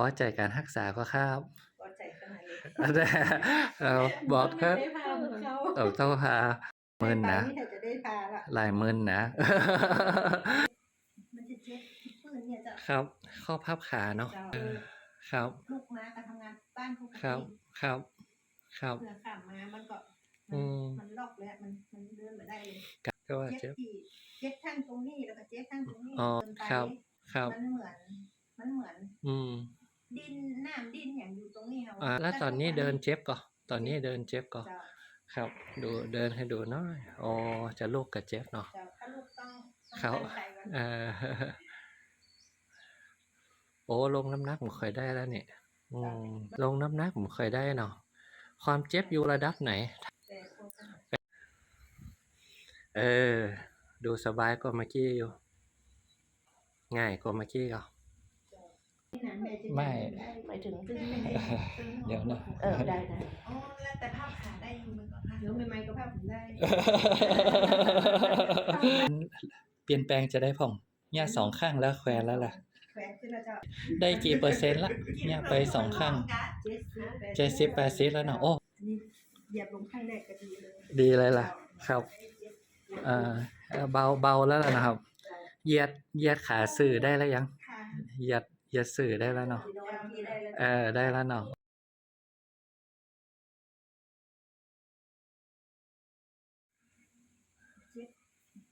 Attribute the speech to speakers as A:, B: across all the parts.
A: พอใจการรักษาก็ครับ
B: พอใจขนาดนี้
A: แต่เราบอกเถอะ
B: ไม่ได้พาเหมือนเขา
A: เออต้องพาหมื่นนะ
B: ไปนี่เดี๋ยวจะได้พาละ
A: หลายหมื่นนะ
B: มันจะเจ็บปืนเนี่ยจะ
A: ครับ ข้อพับขาเนาะ
B: จะ
A: เออครับ
B: ลูกมาการทำงานบ้านปก
A: ครับ
B: ติ
A: ครับครับ
B: เผื่อขามมามันก็
A: อืม
B: มันล็อกเลยมันมันเดินมาได้เลย
A: ก็ว่า
B: เจ็
A: เจ็
B: บบที่เจ็บทั้งตรงนี้แล้วก็เจ็บทั้งตรงนี้
A: อ๋อ
B: เดินไป
A: ครับครับ
B: มันเหมือน มันเหมือน
A: อืม
B: ดินน้ำดินอย่างอยู่ตรงนี้ค่ะ
A: อ่าแล้วตอนนี้เดินเจ็บก็ตอนนี้เดินเจ็บก็
B: จะ
A: ครับ ดูเดินให้ดูหน่อยอ๋อจะลูกกับเจ็บเนาะ
B: จะถ้าลูกต้องต้อง
A: เขา
B: ตั้งใจก่อน
A: เออโอ้ลงน้ำหนักผมเคยได้แล้วเนี่ยอืมลงน้ำหนักผมเคยได้เนาะความเจ็บอยู่ระดับไหน
B: แต่พวกนั้น
A: เออ ดูสบายกว่าเมื่อกี้อยู่ ง่ายกว่าเมื่อกี้ก็
B: ที่นั้นแม่จะ
A: ไม่
B: ได้หมายถึงตึงตึง
A: เดี๋ยวนะ
B: เออได้นะอ๋อแล้วแต่ภาพขาได้อยู่มันก็ภาพเดี๋ยวใหม่ๆก็ภาพผมได้
A: เปลี่ยนแปลงจะได้ผ่องเนี่ยสองข้างแล้วแควนแล้วล่ะ
B: แขวนขึ้นแล้วจะ
A: ได้กี่เปอร์เซ็นต์ละเนี่ยไปสองข้างเจ็ดสิบแปดสิบแล้วเนาะโอ้
B: อันนี้เหยียบลงข้างแรกก็ดีเลย
A: ดีเลยล่ะ ครับอ่าเอ่อเบาเบาแล้วล่ะนะครับเหยียดเหยียดขาสื่อได้แล้วยัง
B: ค่ะ
A: เหยียด เหยียดสื่อได้แล้วเนาะ
B: โดนที่ได้แล้ว
A: เออได้แล้วเนาะ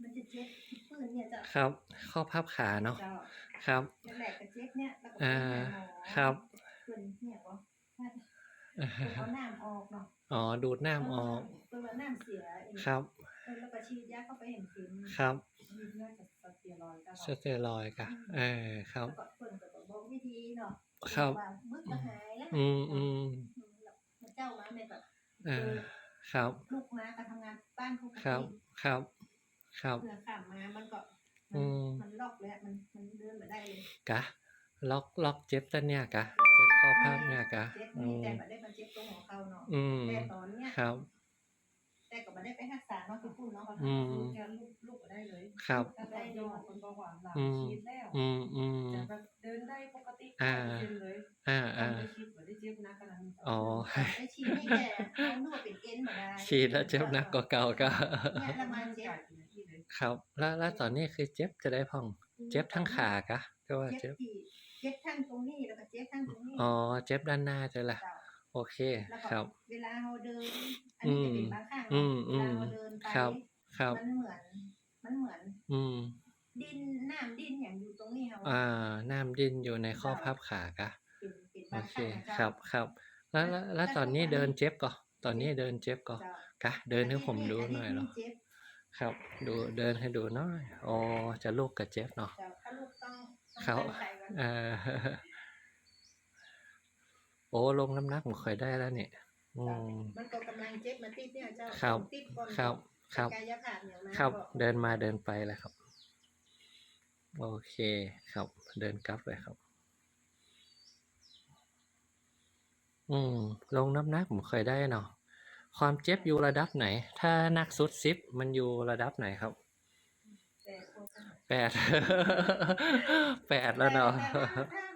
B: มันจะเจ็บปืนเนี่ยจะ
A: ครับ ข้อพับขาเนาะ
B: จะ
A: ครับ
B: จะแหลกกับเจ็บเนี่ยแล้วก็
A: อ่า
B: ไปหาหมอ
A: ครับ
B: ปืนเนี่ยก็เอาน้ำออกเนาะ
A: อ๋อดูดน้ำออก
B: เปืนว่าน้ำเสียเอง
A: ครับ
B: เออแล้วก็ฉีดยาเข้าไปเห็นเข็ม
A: ครับ
B: ฉีดน่าจะสเตียรอยด์ก็
A: สเตียรอยด์กะเออครับ
B: แล้วก็เปิ ดก็บอกวิธีเนาะ
A: ครับ
B: ว่ามึกก็หายแล้ว
A: อืมอืม
B: แล้วเจ้ามาเนี่ยแบบ
A: เออครับ
B: ลูกมาการทำงานบ้านปกติ
A: ครับ ครับ ครับ
B: เผื่อขามมามันก็
A: อืม
B: มันล็อกเลยอะมันมันเดินมาได้เลย
A: กะล็อกล็อกเจ็บตันเนี่ยกะเจ็บข้อพับเนี่ยกะ
B: เจ็บ
A: อื
B: นี่
A: ม
B: แต่มาได้มาเจ็บตรงของเขาเนาะ
A: อืม
B: แต่ตอนเนี้ย
A: ครับ
B: แต่ก็มาได้ไปรักษาเนาะคือพูดเนาะเขา
A: อืม
B: แค่ลูกลูกก็ได้เลย
A: ครับ
B: ก็ได้ยอดคนเบาหวานหลัง
A: อืม
B: ชีดแล้ว
A: อืมอืม
B: จะแบบเดินได้ปกติ
A: อ่า
B: เดินเลย
A: อ่าอ่า
B: ไม่ชีดไม่ได้เจ็บนะกำลัง
A: อ๋อ
B: ได้ชีดนี่แค่เอานวดเป็นเอ็นมาได้
A: ฉีดแล้วเจ็บหนักกว่าเก่าก็
B: เนี่ยละมาเจ็บ
A: ครับ แล้วแล้วตอนนี้คือเจ็บจะได้พ่อง เจ็บทั้งขากะก็ว่า
B: เจ็
A: เจ็
B: บบที่เจ็บทั้งตรงนี้แล้วก็เจ็บทั้งตรงนี้
A: อ๋อเจ็บด้านหน้าจะละ
B: เจ้า
A: โอเค
B: แล้ว
A: ค
B: ก็
A: รับ
B: เวลาเราเดิน อันนี้จะเป็นบางข้าง
A: อื
B: เนาะ
A: ม
B: เว
A: อื
B: ลามเราเดินไป
A: ครับ ครับ
B: มันเหมือน มันเหมือน
A: อืม
B: ดินน้ำดินอย่างอยู่ตรงนี้ค่ะ
A: อ่าน้ำดินอยู่ในข้อพับขากะ
B: เป็นเป็น
A: โอบา
B: ง
A: เค
B: ข้างนะเจ้า
A: ครับครับ แล้วแล้วแล้วตอนนี้เดินเจ็บก็ตอนนี้เดินเจ็บก็
B: เจ้ากะ
A: เดินให้ผมดูหน่อยเหรอ
B: เจ็บ
A: ครับ ดูเดินให้ดูหน่อยอ๋อจะลูกกับเจ็บเนาะ
B: เจ้าถ้าลูกต้องต้อง
A: เขา
B: ตั้งใจก่อน
A: เออ โอ้ลงน้ำหนักผมเคยได้แล้วเนี่ย อืม
B: มันก็กำลังเจ็บมาติดเนี่ยเจ้า
A: ครับ
B: ติดก่อน
A: ครับ ครับ
B: กายภาพอย่างนั้น
A: ครับ
B: ก็
A: เดินมาเดินไปเลยครับ โอเคครับ เดินกลับเลยครับ อืม ลงน้ำหนักผมเคยได้เนาะความเจ็บอยู่ระดับไหน ถ้านักสุดซิปมันอยู่ระดับไหนครับ
B: แต่พวกนั้น
A: แปดแปดแล้วเนาะ
B: แต่ถ้าถ้าเราถ้าเราลูกเดิ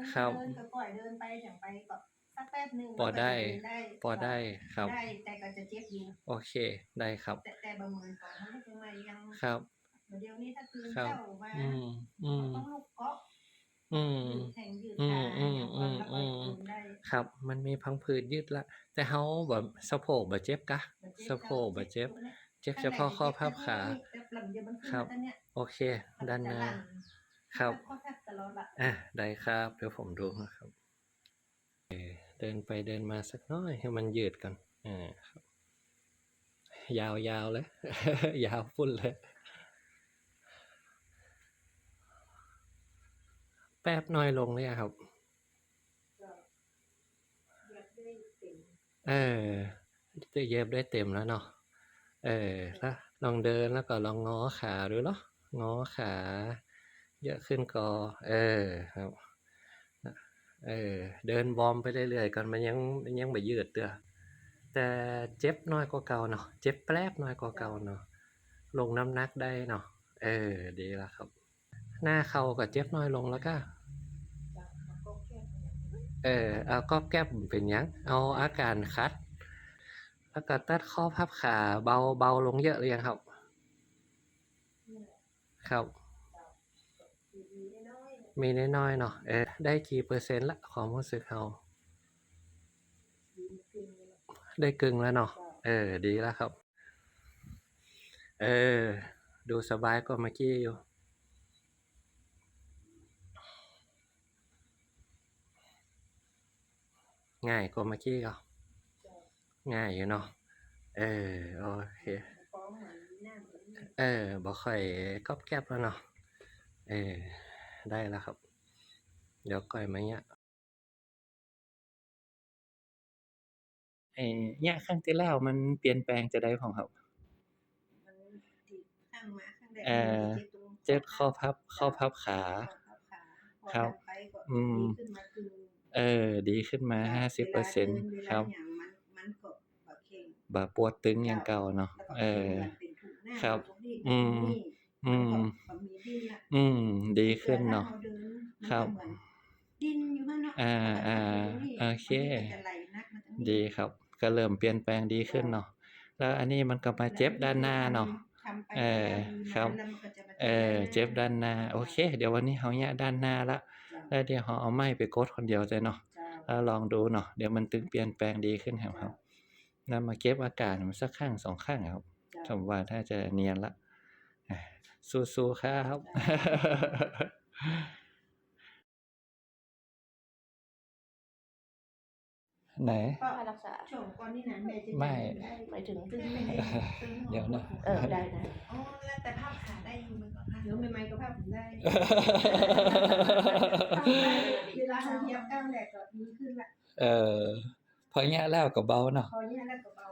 B: น
A: ครับ
B: เดินก็ปล่อยเดินไปอย่างไปก็สักแป๊บหนึ่ง
A: พอได้
B: มันก็จะเนได้
A: พอได้ครับ
B: ได้แต่ก็จะเจ็บอยู่
A: โอเคได้ครับ
B: แต่แต่บะเมินก่อนถ้าลูกยังไงยัง
A: ครับ
B: เดี๋ยวนี้ถ้าคืน
A: ครับ
B: เจ้ามา
A: อืม อืม
B: ต้องลูกเกาะ
A: อืม
B: ยืดแข่งยืด
A: อื
B: ขาม
A: อืม
B: อย่างก่อนแล้วก็
A: อืม
B: คืนได้
A: ครับ มันมีพังผืดยืดละ แต่เฮาแบบสะโพกบ่เจ็บกะสะโพกบ่เจ็บ เจ็บเฉพาะข้อพับขา
B: แต่หลังเดี๋ยวมันขึ้น
A: ครับ
B: มาตอนเนี้ย
A: โอเค ด้านหน้า
B: จะลั่
A: ครับ
B: ข้อแทบตลอดละ
A: อะได้ครับ เดี๋ยวผมดูนะครับโอเคเดินไปเดินมาสักหน้อยให้มันยืดก่อนอ่าครับ ยาวๆเลย ยาวพุ่นเลย แป๊บน้อยลงเลยอะครับ
B: ก็เย็บได้เต็ม
A: เออจะเย็บได้เต็มแล้วเนาะ เออแล้วลองเดินแล้วก็ลองง้อขาดูเนาะง้อขา เยอะขึ้นก็เออครับเออเดินวอร์มไปเรื่อยๆก่อนมันยังมันยังไม่ยืดเตือแต่เจ็บน้อยกว่าเก่าเนาะเจ็บแป๊บน้อยกว่าเก่าเนาะลงน้ำหนักได้เนาะเออดีแล้วครับ หน้าเขาก็เจ็บน้อยลงแล้วก็
B: จ้ะ
A: เออเอาก็แก้มเป็นหยังเอาอาการคัด แล้วก็ตัดข้อพับขาเบาเบาลงเยอะหรือยังครับ ครับ มีน้อยๆเนาะเออได้กี่เปอร์เซ็นต์ละความรู้สึกเราได้กึ่งแล้วเนาะเออ ดีแล้วครับ เออ ดูสบายกว่าเมื่อกี้อยู่ง่ายกว่าเมื่อกี้ก็ง่ายอยู่เนาะเออโอเคเออบ่ค่อยก๊อบแก๊บแล้วเนาะเออ ได้แล้วครับ เดี๋ยวก่อยมาเนี่ยเอ้เนี่ยครั้งที่แล้วมันเปลี่ยนแปลงจะได้ของครับ
B: ข้างมาข้างแด
A: เอ่อเจ็บข้อพับข้อพับขา ครับ อืมเออ ดีขึ้นมาห้าสิบเปอร์เซ็นต์ครับ
B: มันมันก็แบบเข่ง
A: บ่ปวดตึงอย่างเก่าเนาะเออ ครับ อืม อืมอืม ดีขึ้นเนาะครับ
B: ดินอยู่ข้างนอก
A: อ่าอ่าโอเคดีครับ ก็เริ่มเปลี่ยนแปลงดีขึ้นเนาะ แล้วอันนี้มันก็มาเจ็บด้านหน้าเนาะเออครับเออ เจ็บด้านหน้า โอเค เดี๋ยววันนี้เขาเนี่ยด้านหน้าละ แล้วเดี๋ยวเขาเอาไม้ไปกดคนเดียวเลยเนาะแล้วลองดูเนาะ เดี๋ยวมันตึงเปลี่ยนแปลงดีขึ้นครับครับแล้วมาเก็บอาการมันสักข้างสองข้างครับผมว่าถ้าจะเนียนละอะ สู้ๆครับ ไหน
B: ก็รักษาช่วงก่อนนี่นะแม่จะ
A: ไม่
C: หมายถึงตึง
A: เดี๋ยวนะ
C: เออ ได้ได้
B: อ๋อแล้วแต่ภาพขาได้อยู่มันก็ค่ะเดี๋ยวใหม่ๆก็ภาพผมได้เวลาเขาเหยียบก้าวแรกก็ดีขึ้นละ
A: เออพอเงี้ยแล้วก็เบาเนาะ
B: พอเนี้ยแล้วก็เบา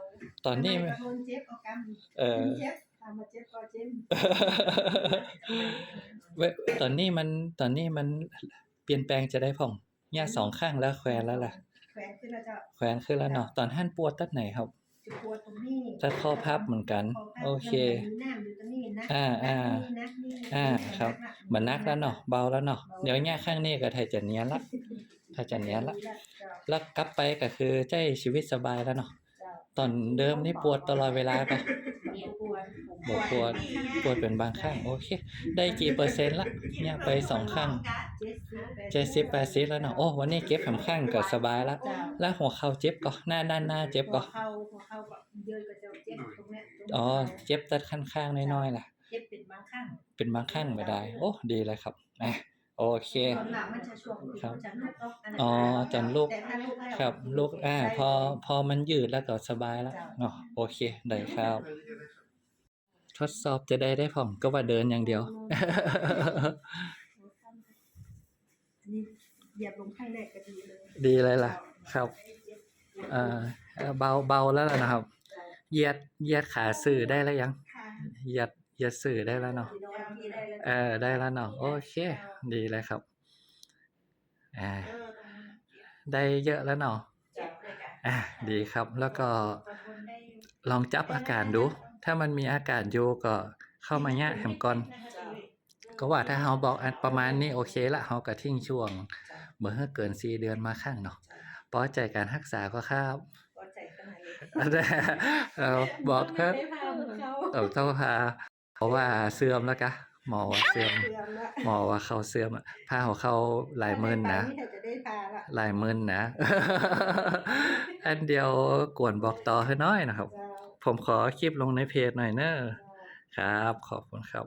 A: ตอนนี้
B: ไม่กังวลเจ็บเอากำ
A: เออ
B: เจ็บทำ มาเจ็บก็เจ็บ
A: เว้ยตอนนี้มันตอนนี้มันเปลี่ยนแปลงจะได้ผ่องเนี่ยสองข้างแล้วแควนแล้วล่ะ
B: แขวนขึ้นแล้วจะ
A: แควนขึ้นแล้วเนาะตอนท่านปวดตัดไหนครับ
B: จะปวดตรงนี้
A: ตัดข้อพับเหมือนกัน
B: พพับ
A: โอเค
B: มันมีน้ำอยู่ตรงนี้นะ
A: อ่าอ่า
B: นักนี่นักนี่
A: อ่าครับมันนักแล้วเนาะเบาแล้วเนาะเดี๋ยวเนี่ยข้างนี้ก็ไทยจะเนียนละถ้าจะเนียนละแล้วกลับไปก็คือใจชีวิตสบายแล้วเนาะตอนเดิมนี่ปวดตลอดเวลาปะ
B: ปวด
A: บอกปวดปวดเป็นบางข้างโอเค ได้กี่เปอร์เซ็นต์ละเนี่ยไปสองข้างเจ็ดสิบแปดสิบแล้วเนาะโอ้วันนี้เก็บแขข้างก็สบายแล้วแล้วหัวเข่าเจ็บก็หน้าด้านหน้าเจ็บก็
B: หัวเข่าหัวเข่าก็เดินก็จะเจ็บตรงเนี้ย
A: อ๋อเจ็บตัดข้างๆน้อยๆล่ะ
B: เจ็บเป็นบางข้าง
A: เป็นบางข้างไม่ได้ โอ้ดีเลยครับอะโอเคครับอ๋อจันลูกครับลูกอ่าพอพอมันยืดแล้วก็สบายแล้วเนาะโอเคได้ครับ ทดสอบจะได้ได้ผมก็ว่าเดินอย่างเดียว
B: อันนี้เหยียบลงข้างแรกก็ดีเลย
A: ดีเลยล่ะ ครับอ่าเอ่อเบาเบาแล้วล่ะนะครับเหยียดเหยียดขาสื่อได้แล้วยัง
B: ค่ะ
A: เหยียดเหยียดสื่อได้แล้วเนาะ
B: ที่ได้แล้ว
A: เออได้แล้วเนาะโอเค ดีเลยครับอ่า
B: เออ
A: ได้เยอะแล้วเนาะ
B: เจ็บเลยค่ะ
A: อ่าดีครับ แล้วก็
B: ประทนได้อยู่
A: ลองจับอาการดู ถ้ามันมีอาการอยู่ก็เข้ามาแยะแหมก่อนก็ว่าถ้าเฮาบอกอันประมาณนี้โอเคละเฮาก็ทิ้งช่วงเมื่อเกิน4เดือนมาข้างเนาะปอใจการรักษาก็ครับ
B: ก็ใจขนาดนี้
A: เออบอกเถอะ
B: ไม่พาเหมือนเขา
A: เออต้องพาเพราะว่าเสื่อมแล้วกะหมอว่าเสื่อม
B: เสื่อมละ
A: หมอว่าเขาเสื่อมอะพาของเขาหลายหมื่นนะ
B: ไปแต่จะได้พาละ
A: หลายหมื่นนะ อันเดียวกวนบอกต่อให้น้อยนะครับ
B: เจ้า
A: ผมขอคลิปลงในเพจหน่อยเนอะครับ ขอบคุณครับ